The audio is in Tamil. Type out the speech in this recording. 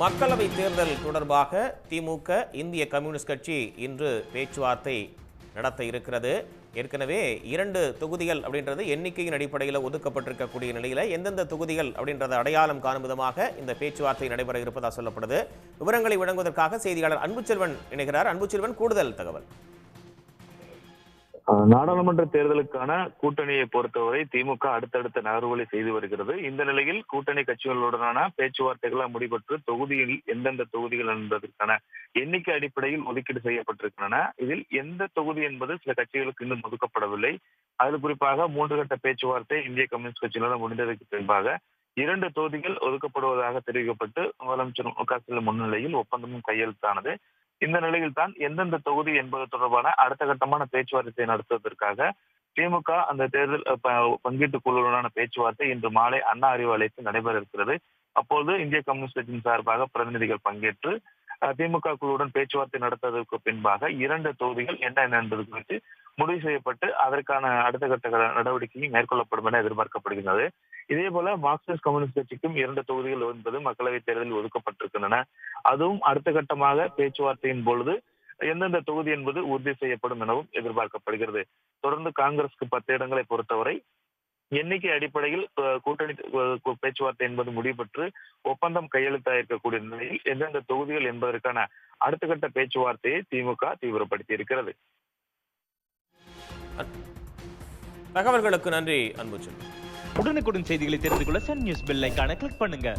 மக்களவை தேர்தல் தொடர்பாக திமுக இந்திய கம்யூனிஸ்ட் கட்சி இன்று பேச்சுவார்த்தை நடத்த இருக்கிறது. ஏற்கனவே இரண்டு தொகுதிகள் அப்படின்றது எண்ணிக்கையின் அடிப்படையில் ஒதுக்கப்பட்டிருக்கக்கூடிய நிலையில் எந்தெந்த தொகுதிகள் அப்படின்றத அடையாளம் காணும் விதமாக இந்த பேச்சுவார்த்தை நடைபெற இருப்பதாக சொல்லப்படுது. விவரங்களை வழங்குவதற்காக செய்தியாளர் அன்புச்செல்வன் இணைகிறார். அன்புச்செல்வன் கூடுதல் தகவல். நாடாளுமன்ற தேர்தலுக்கான கூட்டணியை பொறுத்தவரை திமுக அடுத்தடுத்த நகர்வுகளை செய்து வருகிறது. இந்த நிலையில் கூட்டணி கட்சிகளுடனான பேச்சுவார்த்தைகளாக முடிபெற்று தொகுதியில் எந்தெந்த தொகுதிகள் என்பதற்கான எண்ணிக்கை அடிப்படையில் ஒதுக்கீடு செய்யப்பட்டிருக்கின்றன. இதில் எந்த தொகுதி என்பது சில கட்சிகளுக்கு இன்னும் ஒதுக்கப்படவில்லை. அதில் குறிப்பாக மூன்று கட்ட பேச்சுவார்த்தை இந்திய கம்யூனிஸ்ட் கட்சியினருடன் முடிந்ததற்கு பின்பாக இரண்டு தொகுதிகள் ஒதுக்கப்படுவதாக தெரிவிக்கப்பட்டு முதலமைச்சர் மு க ஸ்டாலின் முன்னிலையில் ஒப்பந்தமும் கையெழுத்தானது. இந்த நிலையில் தான் எந்தெந்த தொகுதி என்பது தொடர்பான அடுத்த கட்டமான பேச்சுவார்த்தை நடத்துவதற்காக திமுக அந்த தேர்தல் பங்கீட்டு குழுவுடனான பேச்சுவார்த்தை இன்று மாலை அண்ணா அறிவாலயத்தில் நடைபெற இருக்கிறது. அப்போது இந்திய கம்யூனிஸ்ட் கட்சியின் சார்பாக பிரதிநிதிகள் பங்கேற்று திமுக குழுவுடன் பேச்சுவார்த்தை நடத்துவதற்கு பின்பாக இரண்டு தொகுதிகள் என்ன என்ன என்பது குறித்து முடிவு செய்யப்பட்டு அதற்கான அடுத்த கட்ட நடவடிக்கையும் மேற்கொள்ளப்படும் என எதிர்பார்க்கப்படுகிறது இதே போல மார்க்சிஸ்ட் கம்யூனிஸ்ட் கட்சிக்கும் இரண்டு தொகுதிகள் என்பது மக்களவைத் தேர்தலில் ஒதுக்கப்பட்டிருக்கின்றன. அதுவும் அடுத்த கட்டமாக பேச்சுவார்த்தையின் பொழுது எந்தெந்த தொகுதி என்பது உறுதி செய்யப்படும் எனவும் எதிர்பார்க்கப்படுகிறது. தொடர்ந்து காங்கிரஸ்க்கு பத்து இடங்களை பொறுத்தவரை எண்ணிக்கை அடிப்படையில் கூட்டணி பேச்சுவார்த்தை என்பது முடிவுபெற்று ஒப்பந்தம் கையெழுத்தாயிருக்கக்கூடிய நிலையில் எந்தெந்த தொகுதிகள் என்பதற்கான அடுத்த கட்ட பேச்சுவார்த்தையை திமுக தீவிரப்படுத்தி இருக்கிறது தகவல்களுக்கு நன்றி அன்புச்செல்வன் உடனுக்குடன் செய்திகளை தெரிந்து கொள்ள சன் நியூஸ் பெல் கிளிக் பண்ணுங்க.